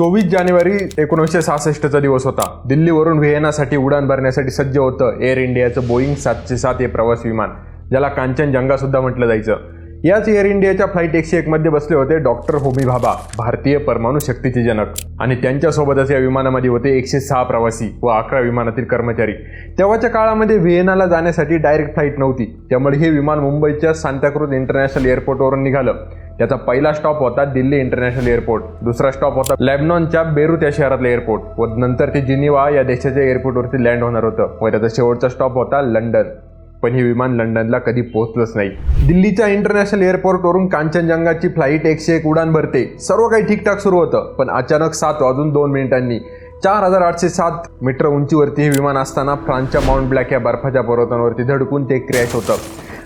चोवीस जानेवारी एकोणीसशे सहासष्टचा दिवस होता. दिल्लीवरून व्हिएनासाठी उडान भरण्यासाठी सज्ज होतं एअर इंडियाचं बोईंग सातशे सात हे प्रवास विमान ज्याला कांचनजंगा सुद्धा म्हटलं जायचं. याच एअर इंडियाच्या फ्लाईट एकशे एक मध्ये बसले होते डॉक्टर होमी भाभा भारतीय परमाणू शक्तीचे जनक. आणि त्यांच्यासोबतच या विमानामध्ये होते एकशे सहा प्रवासी व अकरा विमानातील कर्मचारी. तेव्हाच्या काळामध्ये व्हिएनाला जाण्यासाठी डायरेक्ट फ्लाईट नव्हती. त्यामुळे हे विमान मुंबईच्या सांताक्रूज इंटरनॅशनल एअरपोर्टवरून निघालं. त्याचा पहिला स्टॉप होता दिल्ली इंटरनॅशनल एअरपोर्ट. दुसरा स्टॉप होता लॅबनॉनच्या बेरूत या शहरातलं एअरपोर्ट. व नंतर ते जिनिवा या देशाच्या एअरपोर्टवरती लँड होणार होतं. व त्याचा शेवटचा स्टॉप होता लंडन. पण हे विमान लंडनला कधी पोहोचलंच नाही. दिल्लीच्या इंटरनॅशनल एअरपोर्टवरून कांचनजंगाची फ्लाईट एकशे एक उडान भरते. सर्व काही ठीकठाक सुरू होतं पण अचानक सात वाजून दोन मिनिटांनी. चार हजार आठशे सात मीटर उंचीवरती हे विमान असताना फ्रान्सच्या माउंट ब्लॅक या बर्फाच्या पर्वतांवरती धडकून ते क्रॅश होतं.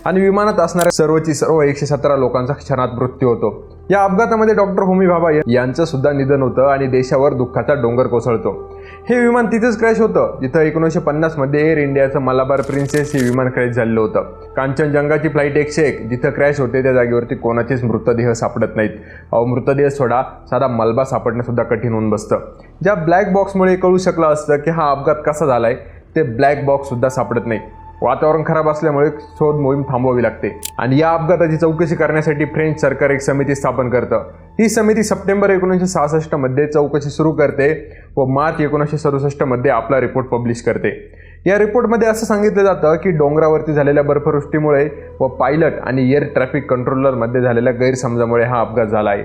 आणि विमानात असणाऱ्या सर्वची सर्व एकशे सतरा लोकांचा क्षणात मृत्यू होतो. या अपघातामध्ये डॉक्टर होमी भाभा यांचं सुद्धा निधन होतं आणि देशावर दुःखाचा डोंगर कोसळतो. हे विमान तिथेच क्रॅश होतं. जिथं एकोणीसशे पन्नासमध्ये एअर इंडियाचं मलाबार प्रिन्सेस हे विमान क्रॅश झालेलं होतं. कांचनजंगाची फ्लाईट एकशे एक. जिथं क्रॅश होते त्या जागेवरती कोणाचेच मृतदेह सापडत नाहीत. अहो मृतदेह सोडा. साधा मलबा सापडणं सुद्धा कठीण होऊन बसतं. ज्या ब्लॅक बॉक्समुळे कळू शकलं असतं की हा अपघात कसा झालाय ते ब्लॅक बॉक्स सुद्धा सापडत नाही. वातावरण खराब असल्यामुळे शोध मोहीम थांबवावी लागते. आणि या अपघाताची चौकशी करण्यासाठी फ्रेंच सरकार एक समिती स्थापन करतं. ही समिती सप्टेंबर एकोणीसशे सहासष्टमध्ये चौकशी सुरू करते व मार्च एकोणीसशे सदुसष्टमध्ये आपला रिपोर्ट पब्लिश करते. या रिपोर्टमध्ये असं सांगितलं जातं की डोंगरावरती झालेल्या बर्फवृष्टीमुळे व पायलट आणि एअर ट्रॅफिक कंट्रोलरमध्ये झालेल्या गैरसमजामुळे हा अपघात झाला आहे.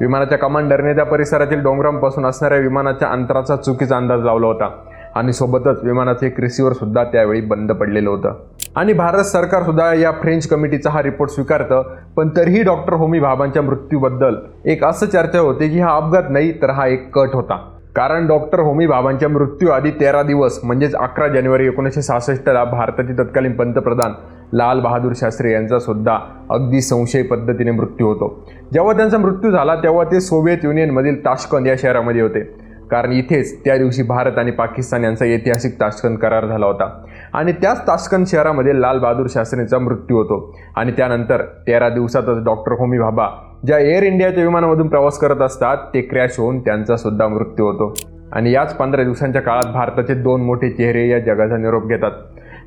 विमानाच्या कमांडरने त्या परिसरातील डोंगरांपासून असणाऱ्या विमानाच्या अंतराचा चुकीचा अंदाज लावला होता. आणि सोबतच विमानाचे एक रिसिव्हर सुद्धा त्यावेळी बंद पडलेलं होतं. आणि भारत सरकार सुद्धा या फ्रेंच कमिटीचा हा रिपोर्ट स्वीकारतं पण तरीही डॉक्टर होमी भाबांच्या मृत्यूबद्दल एक असं चर्चा होते की हा अपघात नाही तर हा एक कट होता. कारण डॉक्टर होमी भाबांच्या मृत्यूआधी तेरा दिवस म्हणजेच अकरा जानेवारी एकोणीसशे सहासष्टला भारताचे तत्कालीन पंतप्रधान लाल बहादूर शास्त्री यांचा सुद्धा अगदी संशय पद्धतीने मृत्यू होतो. जेव्हा त्यांचा मृत्यू झाला तेव्हा ते सोव्हिएत युनियनमधील ताशकंद या शहरामध्ये होते. कारण इथेच त्या दिवशी भारत आणि पाकिस्तान यांचा ऐतिहासिक ताशकंद करार झाला होता. आणि त्याच ताशकंद शहरामध्ये लालबहादूर शास्त्रींचा मृत्यू होतो. आणि त्यानंतर तेरा दिवसातच डॉक्टर होमी भाभा ज्या एअर इंडियाच्या विमानामधून प्रवास करत असतात ते क्रॅश होऊन त्यांचा सुद्धा मृत्यू होतो. आणि याच पंधरा दिवसांच्या काळात भारताचे दोन मोठे चेहरे या जगाचा निरोप घेतात.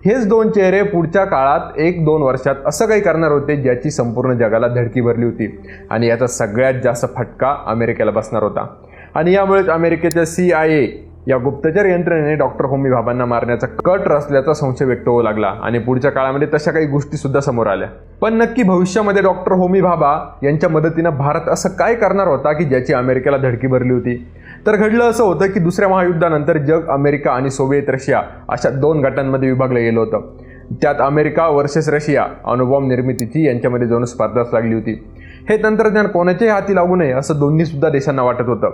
हेच दोन चेहरे पुढच्या काळात एक दोन वर्षात असं काही करणार होते ज्याची संपूर्ण जगाला धडकी भरली होती. आणि याचा सगळ्यात जास्त फटका अमेरिकेला बसणार होता. आणि यामुळेच अमेरिकेच्या सी आय ए या गुप्तचर यंत्रणेने डॉक्टर होमी भाबांना मारण्याचा कट रचल्याचा संशय व्यक्त होऊ लागला. आणि पुढच्या काळामध्ये तशा काही गोष्टी सुद्धा समोर आल्या. पण नक्की भविष्यामध्ये डॉक्टर होमी भाभा यांच्या मदतीनं भारत असं काय करणार होता की ज्याची अमेरिकेला धडकी भरली होती? तर घडलं असं होतं की दुसऱ्या महायुद्धानंतर जग अमेरिका आणि सोव्हिएत रशिया अशा दोन गटांमध्ये विभागलं गेलं होतं. त्यात अमेरिका वर्सेस रशिया अणुबॉम्ब निर्मितीची यांच्यामध्ये जाऊन स्पर्धाच लागली होती. हे तंत्रज्ञान कोणाच्याही हाती लागू नये असं दोन्ही सुद्धा देशांना वाटत होतं.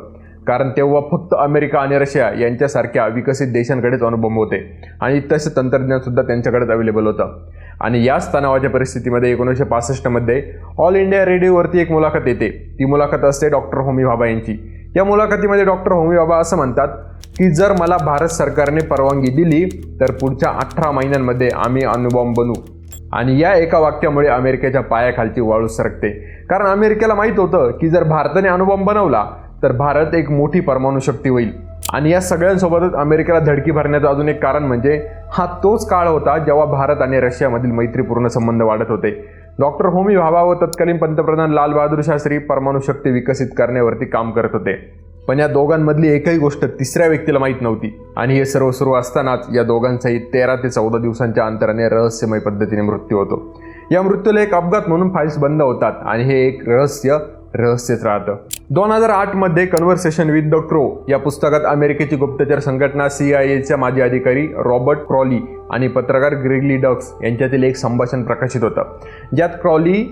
कारण तेव्हा फक्त अमेरिका आणि रशिया यांच्यासारख्या विकसित देशांकडेच अणुबॉम्ब होते. आणि तसं तंत्रज्ञानसुद्धा त्यांच्याकडेच अवेलेबल होतं. आणि याच तणावाच्या परिस्थितीमध्ये एकोणीसशे पासष्टमध्ये ऑल इंडिया रेडिओवरती एक मुलाखत येते. ती मुलाखत असते डॉक्टर होमी भाभा यांची. या मुलाखतीमध्ये डॉक्टर होमी बाबा असं म्हणतात की जर मला भारत सरकारने परवानगी दिली तर पुढच्या अठरा महिन्यांमध्ये आम्ही अणुबॉम्ब बनू. आणि या एका वाक्यामुळे अमेरिकेच्या पायाखालची वाळू सरकते. कारण अमेरिकेला माहीत होतं की जर भारताने अणुबॉम्ब बनवला तर भारत एक मोठी परमाणू शक्ती होईल. आणि या सगळ्यांसोबतच अमेरिकेला धडकी भरण्याचं अजून एक कारण म्हणजे हा तोच काळ होता जेव्हा भारत आणि रशियामधील मैत्रीपूर्ण संबंध वाढत होते. डॉक्टर होमी भाभा व तत्कालीन पंतप्रधान लालबहादूर शास्त्री परमाणू शक्ती विकसित करण्यावरती काम करत होते. पण या दोघांमधली एकही गोष्ट तिसऱ्या व्यक्तीला माहीत नव्हती. आणि हे सर्व सुरू असतानाच या दोघांचाही तेरा ते चौदा दिवसांच्या अंतराने रहस्यमय पद्धतीने मृत्यू होतो. या मृत्यूला एक अपघात म्हणून फाईल्स बंद होतात आणि हे एक रहस्य रहस्यच राहतं. दोन हजार आठमध्ये कन्व्हर्सेशन विथ द क्रो या पुस्तकात अमेरिकेची गुप्तचर संघटना सी आय एच्या माजी अधिकारी रॉबर्ट क्रॉली आणि पत्रकार ग्रेगली डक्स यांच्यातील एक संभाषण प्रकाशित होतं. ज्यात क्रॉली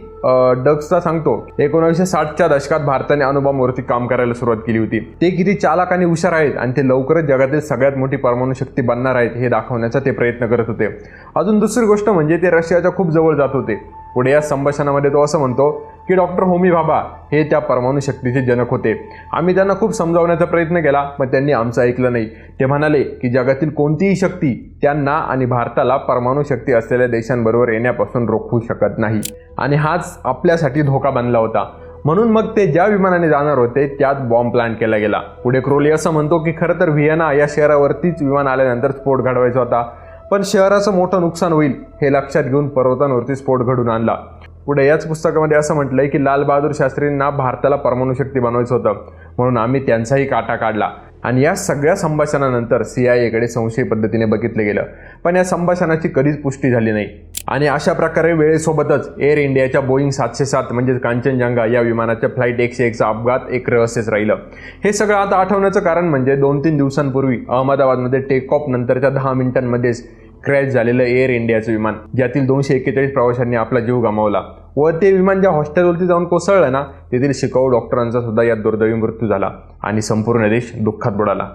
डक्सचा सांगतो एकोणीसशे साठच्या दशकात भारताने अणुबॉम्बवरती काम करायला सुरुवात केली होती. ते किती चालाक आणि हुशार आहेत आणि ते लवकरच जगातील सगळ्यात मोठी परमाणू शक्ती बनणार आहेत हे दाखवण्याचा ते प्रयत्न करत होते. अजून दुसरी गोष्ट म्हणजे ते रशियाच्या खूप जवळ जात होते. पुढे या संभाषणामध्ये तो असं म्हणतो की डॉक्टर होमी भाभा हे त्या परमाणू शक्तीचे जनक होते. आम्ही त्यांना खूप समजावण्याचा प्रयत्न केला पण त्यांनी आमचं ऐकलं नाही. ते म्हणाले की जगातील कोणतीही शक्ती त्यांना आणि भारताला परमाणू शक्ती असलेल्या देशांबरोबर येण्यापासून रोखू शकत नाही. आणि हाच आपल्यासाठी धोका बनला होता. म्हणून मग ते ज्या विमानाने जाणार होते त्यात बॉम्ब प्लांट केला गेला. पुढे क्रोली असं म्हणतो की खरं तर व्हिएना या शहरावरतीच विमान आल्यानंतर स्फोट घडवायचा होता. पण शहराचं मोठं नुकसान होईल हे लक्षात घेऊन पर्वतांवरती स्फोट घडून आणला. पुढे याच पुस्तकामध्ये असं म्हटलंय की लालबहादूर शास्त्रींना भारताला परमाणू शक्ती बनवायचं होतं. म्हणून आम्ही त्यांचाही काटा काढला. आणि या सगळ्या संभाषणानंतर सी आयकडे संशय पद्धतीने बघितलं गेलं. पण या संभाषणाची कधीच पुष्टी झाली नाही. आणि अशा प्रकारे वेळेसोबतच एअर इंडियाच्या बोईंग सातशे सात म्हणजेच कांचनजंगा या विमानाच्या फ्लाईट एकशे एकचा अपघात एक रहस्यच राहिलं. हे सगळं आता आठवण्याचं कारण म्हणजे दोन तीन दिवसांपूर्वी अहमदाबादमध्ये टेक ऑफ नंतरच्या दहा मिनिटांमध्येच क्रॅश झालेलं एअर इंडियाचं विमान ज्यातील दोनशे एक्केचाळीस प्रवाशांनी आपला जीव गमावला. व ते विमान ज्या हॉस्टेलवरती जाऊन कोसळलं ना तेथील शिकाऊ डॉक्टरांचा सुद्धा यात दुर्दैवी मृत्यू झाला आणि संपूर्ण देश दुःखात बुडाला.